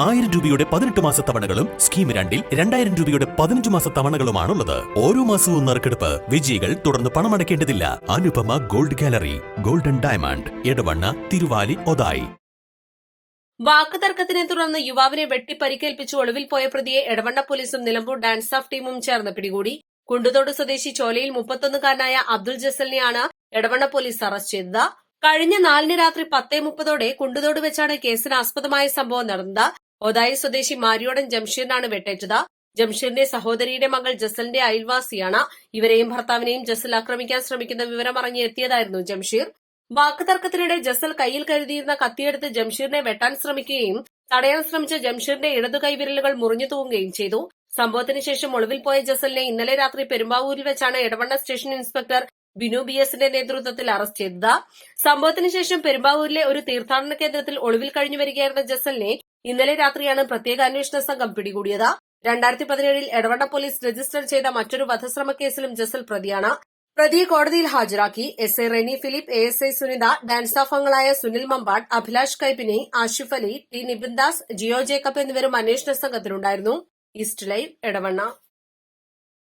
ആയിരം രൂപയുടെ പതിനെട്ട് മാസ തവണകളും സ്കീം രണ്ടിൽ രണ്ടായിരം രൂപയുടെ പതിനഞ്ച് മാസ തവണകളുമാണുള്ളത്. ഓരോ മാസവും നറുക്കെടുപ്പ് വിജയികൾ തുടർന്ന് പണമടയ്ക്കേണ്ടതില്ല. Anupama gold gallery golden diamond Edavanna Thiruvali Othayi. വാക്കുതർക്കത്തിനെ തുടർന്ന് യുവാവിനെ വെട്ടി പരിക്കേൽപ്പിച്ച് ഒളിവിൽ പോയ പ്രതിയെ എടവണ്ണ പോലീസും നിലമ്പൂർ ഡാൻസ് ഓഫ് ടീമും ചേർന്ന് പിടികൂടി. കുണ്ടുതോട് സ്വദേശി ചോലയിൽ മുപ്പത്തൊന്നുകാരനായ അബ്ദുൾ ജസലിനെയാണ് എടവണ്ണ പോലീസ് അറസ്റ്റ് ചെയ്തത്. കഴിഞ്ഞ നാലിന് രാത്രി പത്തേ മുപ്പതോടെ കുണ്ടുതോട് വെച്ചാണ് കേസിന് ആസ്പദമായ സംഭവം നടന്നത്. ഒതായി സ്വദേശി മാരിയോടൻ ജംഷീറിനാണ് വെട്ടേറ്റത്. ജംഷീറിന്റെ സഹോദരിയുടെ മകൾ ജസലിന്റെ അയൽവാസിയാണ്. ഇവരെയും ഭർത്താവിനെയും ജസൽ ആക്രമിക്കാൻ ശ്രമിക്കുന്ന വിവരം അറിഞ്ഞ് എത്തിയതായിരുന്നു ജംഷീർ. വാക്കുതർക്കത്തിനിടെ ജസൽ കയ്യിൽ കരുതിയിരുന്ന കത്തിയെടുത്ത് ജംഷീറിനെ വെട്ടാൻ ശ്രമിക്കുകയും തടയാൻ ശ്രമിച്ച ജംഷീറിന്റെ ഇടതു കൈവിരലുകൾ മുറിഞ്ഞു തൂങ്ങുകയും ചെയ്തു. സംഭവത്തിന് ശേഷം ഒളിവിൽ പോയ ജസലിനെ ഇന്നലെ രാത്രി പെരുമ്പാവൂരിൽ വെച്ചാണ് Edavanna station inspector Binu B എസിന്റെ നേതൃത്വത്തിൽ അറസ്റ്റ് ചെയ്തത്. സംഭവത്തിന് ശേഷം പെരുമ്പാവൂരിലെ ഒരു തീർത്ഥാടന കേന്ദ്രത്തിൽ ഒളിവിൽ കഴിഞ്ഞു വരികയായിരുന്ന ജസലിനെ ഇന്നലെ രാത്രിയാണ് പ്രത്യേക അന്വേഷണ സംഘം പിടികൂടിയത്. രണ്ടായിരത്തി പതിനേഴിൽ എടവണ്ണ പോലീസ് രജിസ്റ്റർ ചെയ്ത മറ്റൊരു വധശ്രമ കേസിലും ജസൽ പ്രതിയാണ്. പ്രതിയെ കോടതിയിൽ ഹാജരാക്കി. S A Reni Philip A S I Sunitha dance അംഗങ്ങളായ സുനിൽ മമ്പാട് അഭിലാഷ് കൈപ്പിനി ആഷിഫ് അലി ടി നിബിൻ ദാസ് ജിയോ ജേക്കബ് എന്നിവരും അന്വേഷണ സംഘത്തിലുണ്ടായിരുന്നു. East live Edavanna.